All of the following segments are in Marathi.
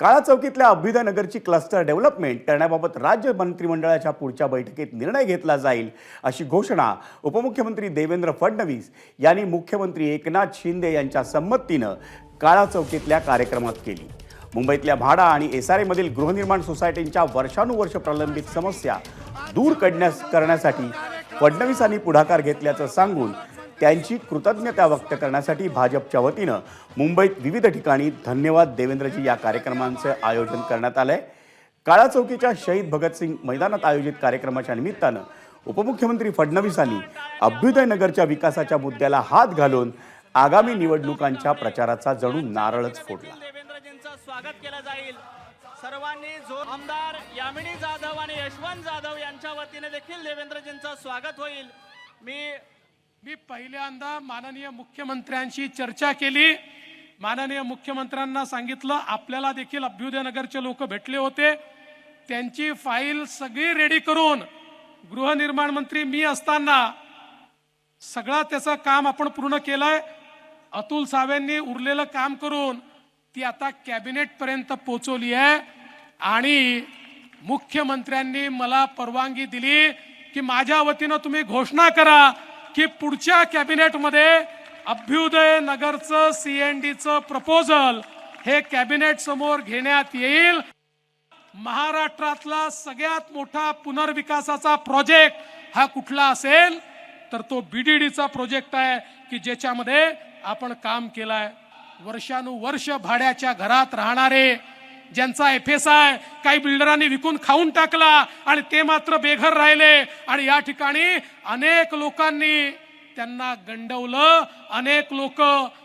काळा चौकीतल्या अभ्युदय नगरची क्लस्टर डेव्हलपमेंट करण्याबाबत राज्य मंत्रिमंडळाच्या पुढच्या बैठकीत निर्णय घेतला जाईल अशी घोषणा उपमुख्यमंत्री देवेंद्र फडणवीस यांनी मुख्यमंत्री एकनाथ शिंदे यांच्या संमतीनं काळा चौकीतल्या कार्यक्रमात केली. मुंबईतल्या भाडा आणि एस आर एमधील गृहनिर्माण सोसायटींच्या वर्षानुवर्ष प्रलंबित समस्या दूर करण्यास करण्यासाठी फडणवीसांनी पुढाकार घेतल्याचं सांगून त्यांची कृतज्ञता व्यक्त करण्यासाठी भाजपच्या वतीनं मुंबईत विविध ठिकाणी धन्यवाद देवेंद्रजी या कार्यक्रमांचं आयोजन करण्यात आलंय. काळा चौकीच्या शहीद भगतसिंग मैदानात आयोजित कार्यक्रमाच्या निमित्तानं उपमुख्यमंत्री फडणवीसांनी अभ्युदय नगरच्या विकासाच्या मुद्द्याला हात घालून आगामी निवडणुकांच्या प्रचाराचा जणू नारळच फोडला. देवेंद्रजींचं स्वागत केलं जाईल. सर्वांनी जो आमदार यामिनी जाधव आणि यशवंत जाधव यांच्या वतीने देखील देवेंद्रजींचं स्वागत होईल. मी मी पहिल्यांदा माननीय मुख्यमंत्र्यांशी चर्चा केली. माननीय मुख्यमंत्र्यांना सांगितलं आपल्याला देखील अभ्युदय नगरचे लोक भेटले होते. त्यांची फाईल सगळी रेडी करून गृहनिर्माण मंत्री मी असताना सगळं त्याचं काम आपण पूर्ण केलंय. अतुल सावेंनी उरलेलं काम करून ती आता कॅबिनेट पर्यंत पोहोचवली आहे. आणि मुख्यमंत्र्यांनी मला परवानगी दिली की माझ्या वतीनं तुम्ही घोषणा करा. की पुढच्या कॅबिनेटमध्ये अभ्युदय नगरचं सीएनडीचं प्रपोजल हे कॅबिनेट समोर घेण्यात येईल. महाराष्ट्रातला सगळ्यात मोठा पुनर्विकासाचा प्रोजेक्ट हा कुठला असेल? तर तो बीडीडीचा प्रोजेक्ट आहे की ज्याच्यामध्ये आपण काम केलंय. वर्षानुवर्ष भाड्याच्या घरात राहणारे ज्यांचा एफ एस आय काही बिल्डरांनी विकून खाऊन टाकला आणि ते मात्र बेघर राहिले. आणि या ठिकाणी अनेक लोकांनी त्यांना गंडवलं. अनेक लोक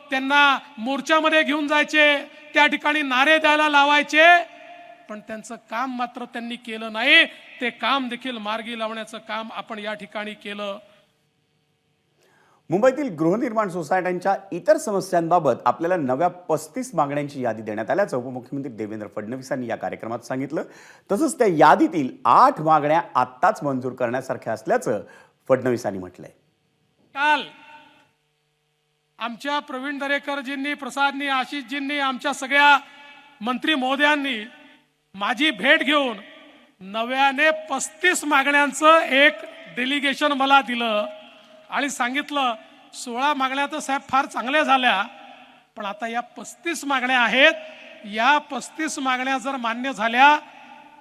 त्यांना मोर्चामध्ये घेऊन जायचे. त्या ठिकाणी नारे द्यायला लावायचे. पण त्यांचं काम मात्र त्यांनी केलं नाही. ते काम देखील मार्गी लावण्याचं काम आपण या ठिकाणी केलं. मुंबईतील गृहनिर्माण सोसायट्यांच्या इतर समस्यांबाबत आपल्याला नव्या पस्तीस मागण्यांची यादी देण्यात आल्याचं उपमुख्यमंत्री देवेंद्र फडणवीसांनी या कार्यक्रमात सांगितलं. तसंच त्या यादीतील आठ मागण्या आत्ताच मंजूर करण्यासारख्या असल्याचं फडणवीसांनी म्हटलंय. काल आमच्या प्रवीण दरेकरजींनी प्रसादनी आशिषजींनी आमच्या सगळ्या मंत्री महोदयांनी माझी भेट घेऊन नव्याने पस्तीस मागण्यांचं एक डेलिगेशन मला दिलं. आणि सांगितलं सोळा मागण्या तर साहेब फार चांगल्या झाल्या पण आता या पस्तीस मागण्या आहेत. या पस्तीस मागण्या जर मान्य झाल्या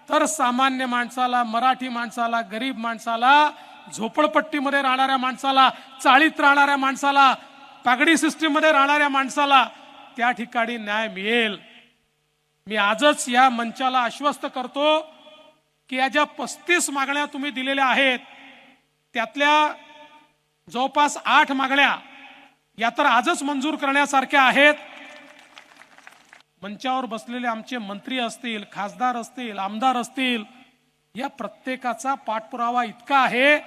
तर सामान्य माणसाला मराठी माणसाला गरीब माणसाला झोपडपट्टीमध्ये राहणाऱ्या माणसाला चाळीत राहणाऱ्या माणसाला पागडी सिस्टीममध्ये राहणाऱ्या माणसाला त्या ठिकाणी न्याय मिळेल. मी आजच या मंचाला आश्वस्त करतो की या ज्या पस्तीस मागण्या तुम्ही दिलेल्या आहेत त्यातल्या जवळपास आठ मागण्या या तर आजच मंजूर करण्यासारख्या आहेत. मंचावर बसलेले आमचे मंत्री असतील खासदार असतील आमदार असतील या प्रत्येकाचा पाठपुरावा इतका आहे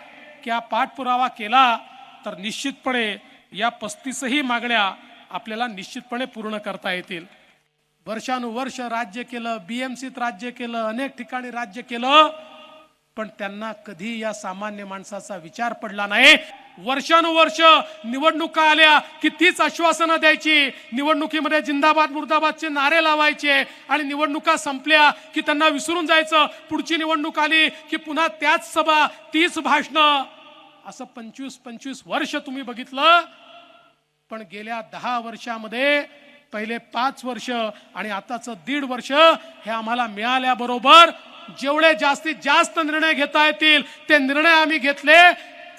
की हा पाठपुरावा केला तर निश्चितपणे या पस्तीसही मागण्या आपल्याला निश्चितपणे पूर्ण करता येतील. वर्षानुवर्ष राज्य केलं बीएमसीत राज्य केलं अनेक ठिकाणी राज्य केलं पण त्यांना कधी या सामान्य माणसाचा विचार पडला नाही. वर्षानुवर्ष निवडणुका आल्या की तीच आश्वासनं द्यायची. निवडणुकीमध्ये जिंदाबाद मुर्दाबादचे नारे लावायचे आणि निवडणुका संपल्या की त्यांना विसरून जायचं. पुढची निवडणूक आली की पुन्हा त्याच सभा तीच भाषणं. असं पंचवीस पंचवीस वर्ष तुम्ही बघितलं. पण गेल्या दहा वर्षामध्ये पहिले पाच वर्ष आणि आताचं दीड वर्ष हे आम्हाला मिळाल्याबरोबर जेवढे जास्तीत जास्त निर्णय घेता येतील ते निर्णय आम्ही घेतले.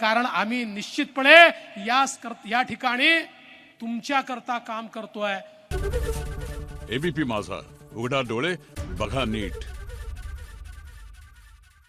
कारण आम्ही निश्चितपणे यास कर- या ठिकाणी तुमच्या करता काम करतोय. एबीपी माझा. उघडा डोळे बघा नीट.